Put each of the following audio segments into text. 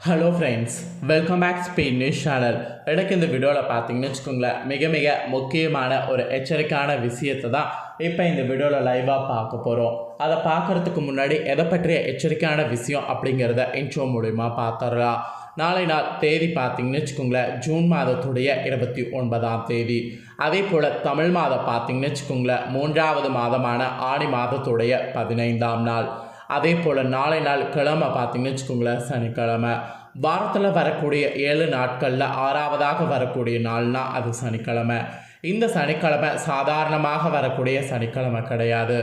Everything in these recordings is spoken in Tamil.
Hello friends welcome back speed news channel எனக்கு இந்த வீடியோவில் பார்த்தீங்கன்னு வச்சுக்கோங்களேன் மிக மிக முக்கியமான ஒரு எச்சரிக்கையான விஷயத்தை தான் இப்போ இந்த வீடியோவில் லைவாக பார்க்க போகிறோம் அதை பார்க்குறதுக்கு முன்னாடி எதை பற்றிய எச்சரிக்கையான விஷயம் அப்படிங்கிறத இன்ட்ரோ மூலிமா பார்த்துடலாம். நாளை நாள் தேதி பார்த்தீங்கன்னு வச்சுக்கோங்களேன் ஜூன் மாதத்துடைய இருபத்தி ஒன்பதாம் தேதி. அதே போல் தமிழ் மாதம் பார்த்தீங்கன்னு வச்சுக்கோங்களேன் மூன்றாவது மாதமான ஆணி மாதத்துடைய பதினைந்தாம் நாள். அதே போல் நாளை நாள் கிழமை பார்த்தீங்கன்னு வச்சுக்கோங்களேன் சனிக்கிழமை. வாரத்தில் வரக்கூடிய ஏழு நாட்களில் ஆறாவதாக வரக்கூடிய நாள்னா அது சனிக்கிழமை. இந்த சனிக்கிழமை சாதாரணமாக வரக்கூடிய சனிக்கிழமை கிடையாது.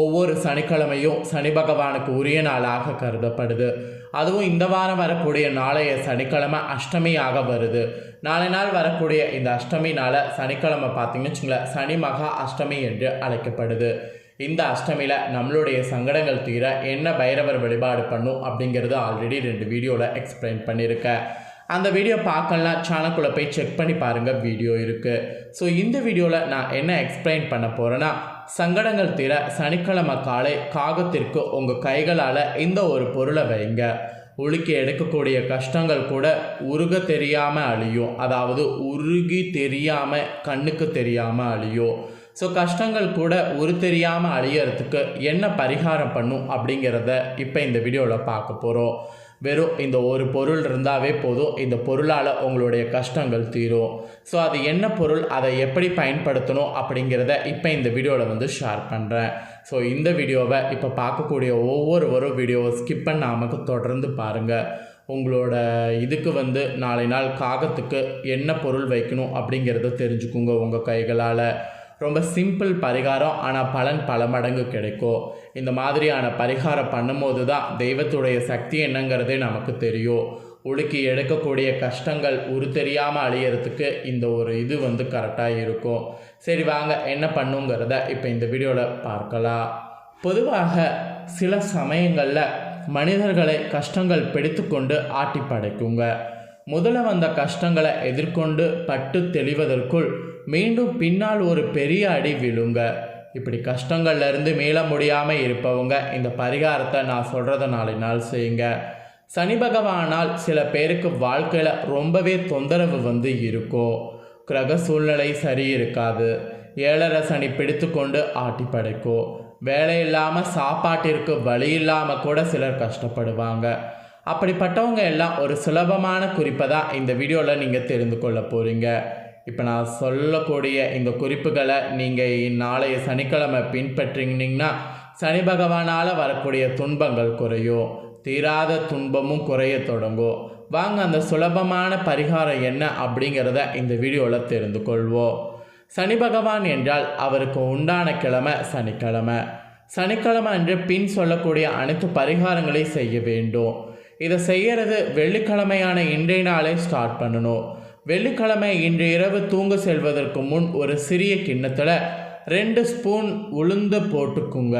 ஒவ்வொரு சனிக்கிழமையும் சனி பகவானுக்கு உரிய நாளாக கருதப்படுது. அதுவும் இந்த வாரம் வரக்கூடிய நாளைய சனிக்கிழமை அஷ்டமியாக வருது. நாளை நாள் வரக்கூடிய இந்த அஷ்டமி நாளை சனிக்கிழமை பார்த்தீங்கன்னு வச்சுங்களேன் சனி மகா அஷ்டமி என்று அழைக்கப்படுது. இந்த அஷ்டமியில் நம்மளுடைய சங்கடங்கள் தீர என்ன பைரவர் வழிபாடு பண்ணும் அப்படிங்கிறது ஆல்ரெடி ரெண்டு வீடியோவில் எக்ஸ்பிளைன் பண்ணியிருக்கேன் அந்த வீடியோ பார்க்கலாம் சேனலுக்குள்ளே போய் செக் பண்ணி பாருங்கள் வீடியோ இருக்குது ஸோ இந்த வீடியோவில் நான் என்ன எக்ஸ்பிளைன் பண்ண போகிறேன்னா சங்கடங்கள் தீர சனிக்கிழமை காலை காகத்திற்கு உங்கள் கைகளால் இந்த ஒரு பொருளை வைங்க. உலுக்கி எடுக்கக்கூடிய கஷ்டங்கள் கூட உருக தெரியாமல் அழியும். அதாவது உருகி தெரியாமல் கண்ணுக்கு தெரியாமல் அழியும். ஸோ கஷ்டங்கள் கூட உரு தெரியாமல் அழியறதுக்கு என்ன பரிகாரம் பண்ணும் அப்படிங்கிறத இப்போ இந்த வீடியோவில் பார்க்க போகிறோம் வெறும் இந்த ஒரு பொருள் இருந்தாவே போதும். இந்த பொருளால் உங்களுடைய கஷ்டங்கள் தீரும். ஸோ அது என்ன பொருள்? அதை எப்படி பயன்படுத்தணும் அப்படிங்கிறத இப்போ இந்த வீடியோவில் வந்து ஷேர் பண்ணுறேன் ஸோ இந்த வீடியோவை இப்போ பார்க்கக்கூடிய ஒவ்வொருவரும் வீடியோவை ஸ்கிப் பண்ணாமல் தொடர்ந்து பாருங்கள் உங்களோட இதுக்கு வந்து நாளை நாள் காகத்துக்கு என்ன பொருள் வைக்கணும் அப்படிங்கிறத தெரிஞ்சுக்குங்க உங்கள் கைகளால். ரொம்ப சிம்பிள் பரிகாரம் ஆனால் பலன் பல மடங்கு கிடைக்கும். இந்த மாதிரியான பரிகாரம் பண்ணும்போது தான் தெய்வத்துடைய சக்தி என்னங்கிறதே நமக்கு தெரியும். ஒழுக்கி எடுக்கக்கூடிய கஷ்டங்கள் உரு தெரியாமல் அழியறதுக்கு இந்த ஒரு இது வந்து கரெக்டாக இருக்கும். சரி வாங்க என்ன பண்ணுங்கிறத இப்போ இந்த வீடியோவில் பார்க்கலாம். பொதுவாக சில சமயங்களில் மனிதர்களை கஷ்டங்கள் பிடித்து கொண்டு ஆட்டி படைக்குங்க முதல்ல வந்த கஷ்டங்களை எதிர்கொண்டு பட்டு தெளிவதற்குள் மீண்டும் பின்னால் ஒரு பெரிய அடி விழுங்க. இப்படி கஷ்டங்கள்லேருந்து மீள முடியாமல் இருப்பவங்க இந்த பரிகாரத்தை நான் சொல்கிறத நாளை நாள் செய்யுங்க. சனி பகவானால் சில பேருக்கு வாழ்க்கையில் ரொம்பவே தொந்தரவு வந்து இருக்கும். கிரக சூழ்நிலை சரி இருக்காது. ஏழரை சனி பிடித்து கொண்டு ஆட்டி படைக்கும். வேலை இல்லாமல் சாப்பாட்டிற்கு வழி இல்லாமல் கூட சிலர் கஷ்டப்படுவாங்க. அப்படிப்பட்டவங்க எல்லாம் ஒரு சுலபமான குறிப்பை தான் இந்த வீடியோவில் நீங்கள் தெரிந்து கொள்ள போகிறீங்க இப்போ நான் சொல்லக்கூடிய இந்த குறிப்புகளை நீங்கள் நாளைய சனிக்கிழமை பின்பற்றினீங்கன்னா சனி பகவானால் வரக்கூடிய துன்பங்கள் குறையும் தீராத துன்பமும் குறைய தொடங்கும் வாங்க அந்த சுலபமான பரிகாரம் என்ன அப்படிங்கிறத இந்த வீடியோவில் தெரிந்து கொள்வோம். சனி பகவான் என்றால் அவருக்கு உண்டான கிழமை சனிக்கிழமை. சனிக்கிழமை என்று பின் சொல்லக்கூடிய அனைத்து பரிகாரங்களையும் செய்ய வேண்டும். இதை செய்கிறது வெள்ளிக்கிழமையான இன்றைய நாளே ஸ்டார்ட் பண்ணணும். வெள்ளிக்கிழமை இன்று இரவு தூங்க செல்வதற்கு முன் ஒரு சிறிய கிண்ணத்தில் ரெண்டு ஸ்பூன் உளுந்து போட்டுக்குங்க.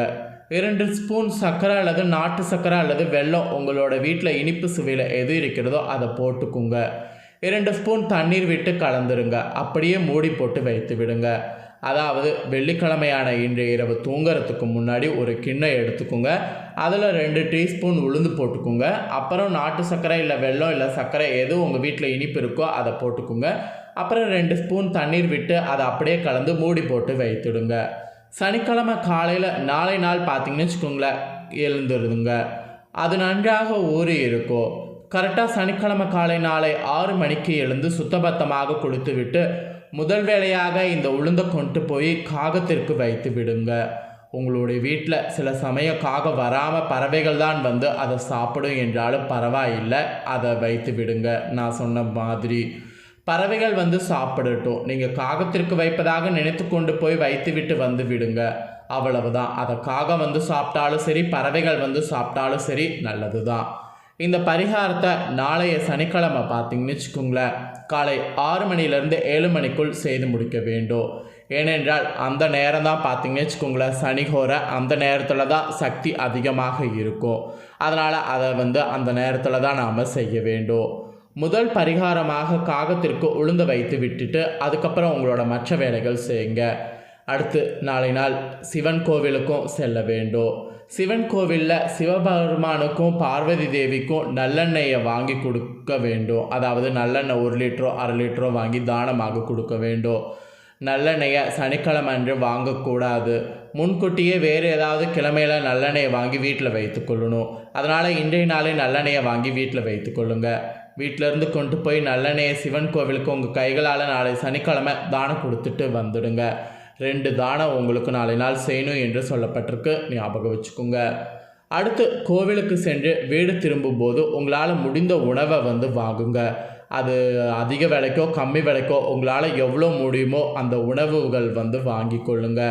இரண்டு ஸ்பூன் சர்க்கரை அல்லது நாட்டு சர்க்கரை அல்லது வெல்லம் உங்களோட வீட்டில் இனிப்பு சுவையில் எது இருக்கிறதோ அதை போட்டுக்குங்க. இரண்டு ஸ்பூன் தண்ணீர் விட்டு கலந்துருங்க. அப்படியே மூடி போட்டு வைத்து விடுங்க. அதாவது வெள்ளிக்கிழமையான இன்றைய இரவு தூங்குறதுக்கு முன்னாடி ஒரு கிண்ணம் எடுத்துக்கோங்க. அதில் ரெண்டு டீஸ்பூன் உளுந்து போட்டுக்கோங்க. அப்புறம் நாட்டு சர்க்கரை இல்லை வெள்ளம் இல்லை சர்க்கரை எது உங்கள் வீட்டில் இனிப்பு இருக்கோ அதை போட்டுக்கோங்க. அப்புறம் ரெண்டு ஸ்பூன் தண்ணீர் விட்டு அதை அப்படியே கலந்து மூடி போட்டு வைத்துடுங்க. சனிக்கிழமை காலையில் நாளை நாள் பார்த்தீங்கன்னு வச்சுக்கோங்களேன் எழுந்துருதுங்க. அது நன்றாக ஊறி இருக்கும். கரெக்டாக சனிக்கிழமை காலை நாளை ஆறு மணிக்கு எழுந்து சுத்தபத்தமாக கொடுத்து விட்டு முதல் வேளையாக இந்த உளுந்தை கொண்டு போய் காகத்திற்கு வைத்து விடுங்க. உங்களுடைய வீட்டில் சில சமயம் காகம் வராமல் பறவைகள் தான் வந்து அதை சாப்பிடும் என்றாலும் பரவாயில்லை அதை வைத்து விடுங்க. நான் சொன்ன மாதிரி பறவைகள் வந்து சாப்பிடட்டும். நீங்கள் காகத்திற்கு வைப்பதாக நினைத்து கொண்டு போய் வைத்து விட்டு வந்து விடுங்க. அவ்வளவுதான். அதை காகம் வந்து சாப்பிட்டாலும் சரி பறவைகள் வந்து சாப்பிட்டாலும் சரி நல்லது தான் இந்த பரிகாரத்தை நாளைய சனிக்கிழமை பார்த்தீங்கன்னு வச்சுக்கோங்களேன். காலை ஆறு மணிலேருந்து ஏழு மணிக்குள் செய்து முடிக்க வேண்டும். ஏனென்றால் அந்த நேரம் தான் பார்த்தீங்கன்னு வச்சுக்கோங்களேன் சனிகோரை அந்த நேரத்தில் தான் சக்தி அதிகமாக இருக்கும். அதனால் அதை வந்து அந்த நேரத்தில் தான் நாம் செய்ய வேண்டும். முதல் பரிகாரமாக காகத்திற்கு உளுந்து வைத்து விட்டுட்டு அதுக்கப்புறம் உங்களோட மற்ற வேலைகள் செய்யுங்க. அடுத்து நாளை நாள் சிவன் கோவிலுக்கும் செல்ல வேண்டும். சிவன் கோவிலில் சிவபெருமானுக்கும் பார்வதி தேவிக்கும் நல்லெண்ணெயை வாங்கி கொடுக்க வேண்டும். அதாவது நல்லெண்ணெய் ஒரு லிட்டரோ அரை லிட்டரோ வாங்கி தானமாக கொடுக்க வேண்டும். நல்லெண்ணெயை சனிக்கிழமை அன்று வாங்கக்கூடாது. முன்கூட்டியே வேறு ஏதாவது கிழமையில நல்லெண்ணெயை வாங்கி வீட்டில் வைத்துக்கொள்ளணும் அதனால் இன்றைய நாளே நல்லெண்ணெயை வாங்கி வீட்டில் வைத்துக்கொள்ளுங்க வீட்டிலேருந்து கொண்டு போய் நல்லெண்ணெயை சிவன் கோவிலுக்கு உங்கள் கைகளால் நாளை சனிக்கிழமை தானம் கொடுத்துட்டு வந்துடுங்க. ரெண்டு தானம் உங்களுக்கு நாளை நாள் செய்யணும் என்று சொல்லப்பட்டிருக்கு. ஞாபகம் வச்சுக்கோங்க. அடுத்து கோவிலுக்கு சென்று வீடு திரும்பும்போது உங்களால் முடிந்த உணவை வந்து வாங்குங்க. அது அதிக விலைக்கோ கம்மி விலைக்கோ உங்களால் எவ்வளோ முடியுமோ அந்த உணவுகள் வந்து வாங்கி கொள்ளுங்க.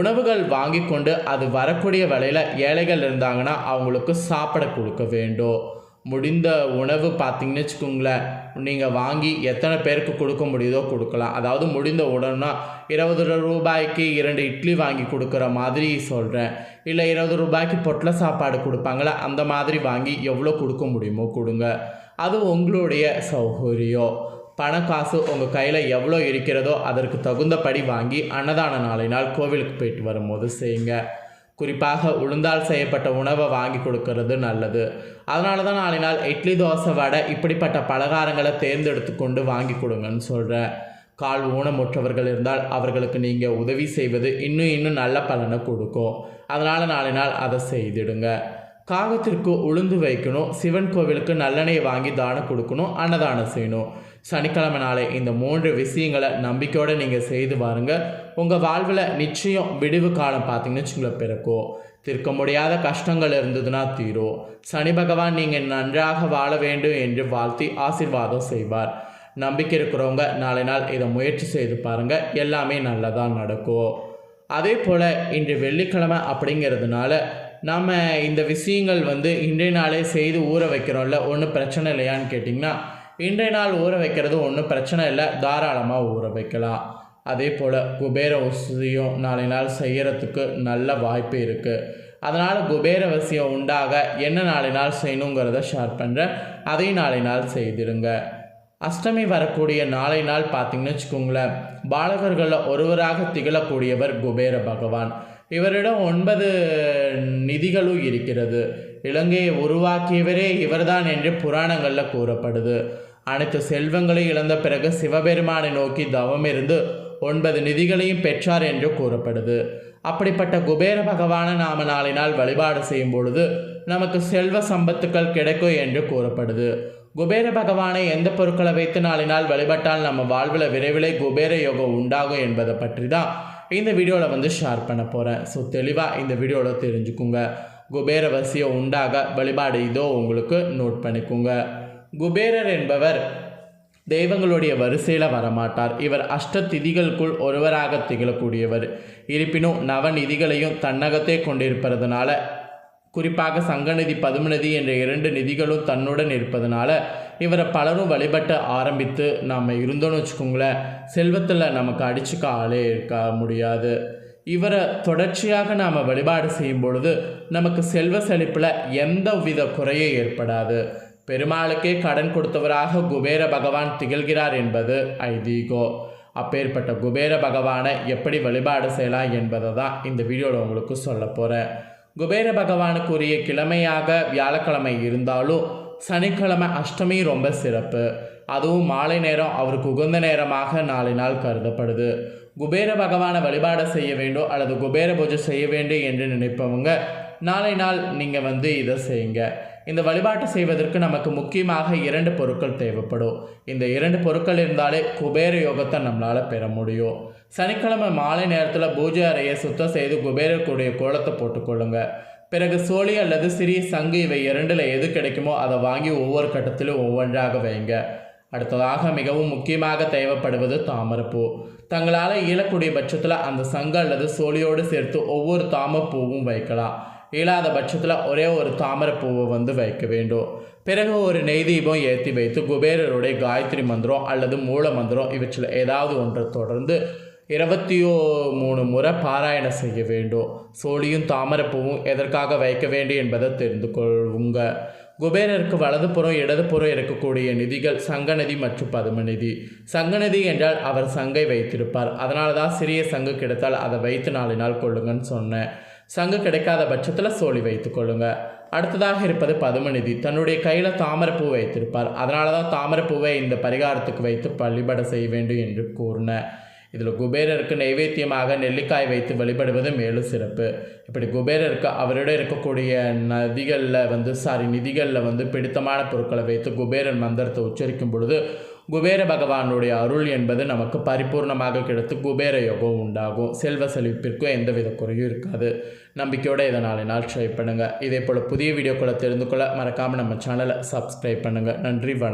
உணவுகள் வாங்கி கொண்டு அது வரக்கூடிய விலையில் ஏழைகள் இருந்தாங்கன்னா அவங்களுக்கு சாப்பிட கொடுக்க வேண்டும். முடிந்த உணவு பார்த்தீங்கன்னு வச்சுக்கோங்களேன் நீங்கள் வாங்கி எத்தனை பேருக்கு கொடுக்க முடியுதோ கொடுக்கலாம். அதாவது முடிந்த உடனே இருபது ரூபாய்க்கு இரண்டு இட்லி வாங்கி கொடுக்குற மாதிரி சொல்கிறேன் இல்லை இருபது ரூபாய்க்கு பொட்டலை சாப்பாடு கொடுப்பாங்களே அந்த மாதிரி வாங்கி எவ்வளோ கொடுக்க முடியுமோ கொடுங்க. அது உங்களுடைய சௌகரியம் பண காசு உங்கள் கையில் எவ்வளோ இருக்கிறதோ அதற்கு தகுந்தபடி வாங்கி அன்னதான நாள் கோவிலுக்கு போயிட்டு வரும்போது செய்யுங்க. குறிப்பாக உளுந்தால் செய்யப்பட்ட உணவை வாங்கி கொடுக்கறது நல்லது. அதனால தான் நாளை நாள் இட்லி தோசை வடை இப்படிப்பட்ட பலகாரங்களை தேர்ந்தெடுத்து கொண்டு வாங்கி கொடுங்கன்னு சொல்கிறேன் கால் ஊனமுற்றவர்கள் இருந்தால் அவர்களுக்கு நீங்கள் உதவி செய்வது இன்னும் இன்னும் நல்ல பலனை கொடுக்கும். அதனால் நாளை நாள் அதை செய்திடுங்க. காகத்திற்கு உளுந்து வைக்கணும். சிவன் கோவிலுக்கு நல்லெண்ணெய் வாங்கி தானம் கொடுக்கணும். அன்னதானம் செய்யணும். சனிக்கிழமை நாளை இந்த மூன்று விஷயங்களை நம்பிக்கையோடு நீங்கள் செய்து பாருங்கள் உங்கள் வாழ்வில் நிச்சயம் விடிவு காலம் பார்த்தீங்கன்னு வச்சுங்களேன் பிறக்கும் தீர்க்க முடியாத கஷ்டங்கள் இருந்ததுன்னா தீரும் சனி பகவான் நீங்கள் நன்றாக வாழ வேண்டும் என்று வாழ்த்தி ஆசிர்வாதம் செய்வார். நம்பிக்கை இருக்கிறவங்க நாளை நாள் இதை முயற்சி செய்து பாருங்கள் எல்லாமே நல்லதாக நடக்கும் அதே போல் இன்று வெள்ளிக்கிழமை அப்படிங்கிறதுனால நம்ம இந்த விஷயங்கள் வந்து இன்றைய நாளே செய்து ஊற வைக்கிறோம்ல ஒன்றும் பிரச்சனை இல்லையான்னு கேட்டிங்கன்னா இன்றைய நாள் ஊற வைக்கிறது ஒன்றும் பிரச்சனை இல்லை. தாராளமாக ஊற வைக்கலாம். அதே போல் குபேர வசதியும் நாளை நாள் செய்கிறதுக்கு நல்ல வாய்ப்பு இருக்குது அதனால் குபேர வசியம் உண்டாக என்ன நாளை நாள் செய்யணுங்கிறத ஷேர் பண்ணுறேன் அதையும் நாளை நாள் செய்திருங்க அஷ்டமி வரக்கூடிய நாளை நாள் பார்த்திங்கன்னு வச்சுக்கோங்களேன். பாலகர்களில் ஒருவராக திகழக்கூடியவர் குபேர பகவான். இவரிடம் ஒன்பது நிதிகளும் இருக்கிறது. இலங்கையை உருவாக்கியவரே இவர்தான் என்று புராணங்களில் கூறப்படுது. அனைத்து செல்வங்களையும் இழந்த பிறகு சிவபெருமானை நோக்கி தவம் இருந்து ஒன்பது நிதிகளையும் பெற்றார் என்று கூறப்படுது. அப்படிப்பட்ட குபேர பகவானை நாம நாளை நாள் வழிபாடு செய்யும் பொழுது நமக்கு செல்வ சம்பத்துக்கள் கிடைக்கும் என்று கூறப்படுது. குபேர பகவானை எந்த பொருட்களை வைத்து நாளினால் வழிபட்டால் நம்ம வாழ்வில் விரைவில் குபேர யோகம் உண்டாகும் என்பதை பற்றி தான் இந்த வீடியோவில் வந்து ஷேர் பண்ண போகிறேன் ஸோ தெளிவாக இந்த வீடியோவில் தெரிஞ்சுக்குங்க. குபேர வசியம் உண்டாக வழிபாடு இதோ உங்களுக்கு நோட் பண்ணிக்கோங்க. குபேரர் என்பவர் தெய்வங்களுடைய வரிசையில் வரமாட்டார். இவர் அஷ்டதிதிகளுக்குள் ஒருவராக திகழக்கூடியவர். இருப்பினும் நவநிதிகளையும் தன்னகத்தே கொண்டிருப்பதனால குறிப்பாக சங்கநிதி பதுமநிதி என்ற இரண்டு நிதிகளும் தன்னுடன் இருப்பதனால இவரை பலரும் வழிபட்டு ஆரம்பித்து நாம் இருந்தோன்னு வச்சுக்கோங்களேன் செல்வத்தில் நமக்கு அடிச்சுக்க ஆளே இருக்க முடியாது. இவரை தொடர்ச்சியாக நாம் வழிபாடு செய்யும் பொழுது நமக்கு செல்வ செழிப்பில் எந்த வித குறையும் ஏற்படாது. பெருமாளுக்கே கடன் கொடுத்தவராக குபேர பகவான் திகழ்கிறார் என்பது ஐதீகோ. அப்பேற்பட்ட குபேர பகவானை எப்படி வழிபாடு செய்யலாம் என்பதை தான் இந்த வீடியோவில் உங்களுக்கு சொல்ல போகிறேன் குபேர பகவானுக்குரிய கிழமையாக வியாழக்கிழமை இருந்தாலும் சனிக்கிழமை அஷ்டமி ரொம்ப சிறப்பு. அதுவும் மாலை நேரம் அவருக்கு உகந்த நேரமாக நாலு நாள் கருதப்படுது. குபேர பகவானை வழிபாடு செய்ய வேண்டும் அல்லது குபேர பூஜை செய்ய வேண்டும் என்று நினைப்பவங்க நாளை நாள் நீங்கள் வந்து இதை செய்யுங்க. இந்த வழிபாட்டை செய்வதற்கு நமக்கு முக்கியமாக இரண்டு பொருட்கள் தேவைப்படும். இந்த இரண்டு பொருட்கள் இருந்தாலே குபேர யோகத்தை நம்மளால் பெற முடியும். சனிக்கிழமை மாலை நேரத்தில் பூஜை அறையை சுத்தம் செய்து குபேரக்கூடிய கோலத்தை போட்டுக்கொள்ளுங்க பிறகு சோழி அல்லது சிறிய சங்கு இவை இரண்டில் எது கிடைக்குமோ அதை வாங்கி ஒவ்வொரு கட்டத்திலும் ஒவ்வொன்றாக வைங்க. அடுத்ததாக மிகவும் முக்கியமாக தேவைப்படுவது தாமரைப்பூ. தங்களால் இயலக்கூடிய பட்சத்தில் அந்த சங்கு அல்லது சோழியோடு சேர்த்து ஒவ்வொரு தாமரைப்பூவும் வைக்கலாம். இயலாத பட்சத்தில் ஒரே ஒரு தாமரைப்பூவை வந்து வைக்க வேண்டும். பிறகு ஒரு நெய் தீபம் ஏற்றி வைத்து குபேரருடைய காயத்ரி மந்திரம் அல்லது மூல மந்திரம் இவற்றில் ஏதாவது ஒன்றை தொடர்ந்து இருபத்தி மூணு முறை பாராயணம் செய்ய வேண்டும். சோழியும் தாமரைப்பூவும் எதற்காக வைக்க வேண்டும் என்பதை தெரிந்து கொள்வுங்க குபேரருக்கு வலதுபுறம் இடதுபுறம் இருக்கக்கூடிய நிதிகள் சங்கநிதி மற்றும் பதுமநிதி. சங்கநிதி என்றால் அவர் சங்கை வைத்திருப்பார். அதனால தான் சிறிய சங்கு கிடைத்தால் அதை வைத்து நாலு நாள் கொள்ளுங்கன்னு சொன்னேன். சங்கு கிடைக்காத பட்சத்தில் சோழி வைத்து கொள்ளுங்க. அடுத்ததாக இருப்பது பதுமநிதி. தன்னுடைய கையில் தாமரைப்பூ வைத்திருப்பார். அதனால தான் தாமரைப்பூவை இந்த பரிகாரத்துக்கு வைத்து பள்ளிபட செய்ய வேண்டும் என்று கூறினேன். இதில் குபேரருக்கு நைவேத்தியமாக நெல்லிக்காய் வைத்து வழிபடுவது மேலும் சிறப்பு. இப்படி குபேரருக்கு அவரிடம் இருக்கக்கூடிய நதிகளில் வந்து சாரி நிதிகளில் வந்து பிடித்தமான பொருட்களை வைத்து குபேரன் மந்திரத்தை உச்சரிக்கும் பொழுது குபேர பகவானுடைய அருள் என்பது நமக்கு பரிபூர்ணமாக கிடைத்து குபேர யோகம் உண்டாகும். செல்வ செழிப்பிற்கும் எந்தவித குறையும் இருக்காது. நம்பிக்கையோடு இதை நாளை நாள் ட்ரை பண்ணுங்கள் இதே போல் புதிய வீடியோக்களை தெரிந்து கொள்ள மறக்காமல் நம்ம சேனலை சப்ஸ்கிரைப் பண்ணுங்கள் நன்றி வணக்கம்.